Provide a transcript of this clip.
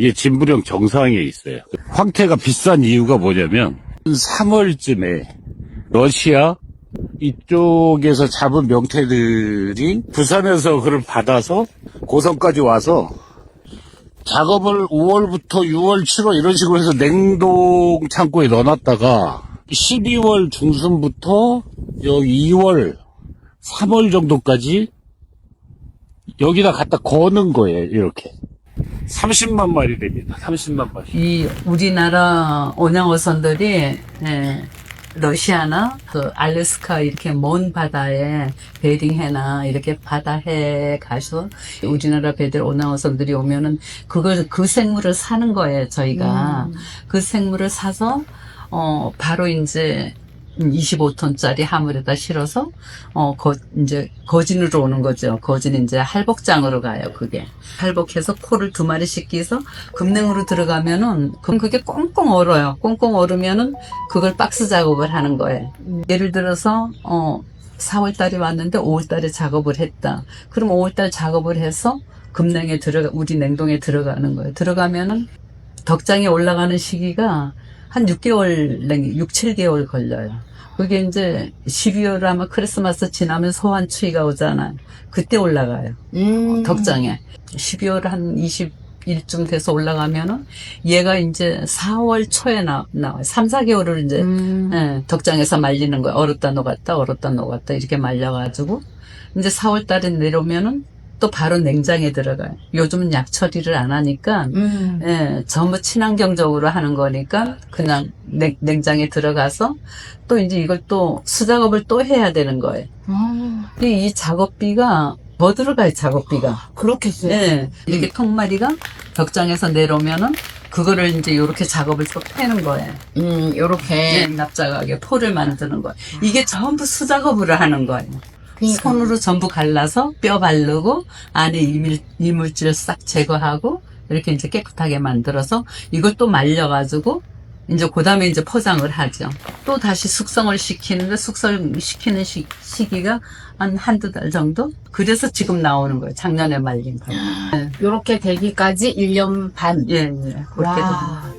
이게 진부령 정상에 있어요. 황태가 비싼 이유가 뭐냐면 3월쯤에 러시아 이쪽에서 잡은 명태들이 부산에서 그걸 받아서 고성까지 와서 작업을 5월부터 6월, 7월 이런 식으로 해서 냉동 창고에 넣어놨다가 12월 중순부터 여기 2월, 3월 정도까지 여기다 갖다 거는 거예요, 이렇게. 30만 마리 됩니다. 30만 마리. 이 우리나라 온양어선들이 예, 러시아나 그 알래스카 이렇게 먼 바다에 베링해나 이렇게 바다에 가서 우리나라 배들 온양어선들이 오면은 그걸 그 생물을 사는 거예요 저희가 그 생물을 사서 어 바로 이제 25톤짜리 하물에다 실어서 어 거, 이제 거진으로 오는 거죠. 거진 이제 할복장으로 가요. 그게 할복해서 코를 두 마리씩 끼서 금냉으로 들어가면은 그럼 그게 꽁꽁 얼어요. 꽁꽁 얼으면은 그걸 박스 작업을 하는 거예요. 예를 들어서 어 4월 달에 왔는데 5월 달에 작업을 했다. 그럼 5월 달 작업을 해서 금냉에 들어가 우리 냉동에 들어가는 거예요. 들어가면은 덕장에 올라가는 시기가 한 6개월, 냉 6, 7개월 걸려요. 그게 이제 12월 아마 크리스마스 지나면 소환 추위가 오잖아요. 그때 올라가요. 음. 덕장에. 12월 한 20일쯤 돼서 올라가면은 얘가 이제 4월 초에 나, 나와요. 3, 4개월을 이제 음. 예, 덕장에서 말리는 거예요. 얼었다 녹았다, 얼었다 녹았다 이렇게 말려가지고 이제 4월 달에 내려오면은 또 바로 냉장에 들어가요. 요즘은 약 처리를 안 하니까 음. 예, 전부 친환경적으로 하는 거니까 그냥 냉, 냉장에 들어가서 또 이제 이걸 또 수작업을 또 해야 되는 거예요. 아, 근데 이 작업비가 더 들어가요, 작업비가. 그렇겠어요. 예, 이렇게 통마리가 벽장에서 내려오면은 그거를 이제 이렇게 작업을 또 패는 거예요. 음, 요렇게. 예, 납작하게 포를 만드는 거예요. 이게 전부 수작업으로 하는 거예요. 그러니까. 손으로 전부 갈라서 뼈 바르고 안에 이물, 이물질 싹 제거하고 이렇게 이제 깨끗하게 만들어서 이걸 또 말려가지고 이제 그 다음에 이제 포장을 하죠. 또 다시 숙성을 시키는데 숙성시키는 시, 시기가 한 한두 달 정도? 그래서 지금 나오는 거예요. 작년에 말린 거. 요렇게 되기까지 1년 반. 예, 예. 그렇게 와.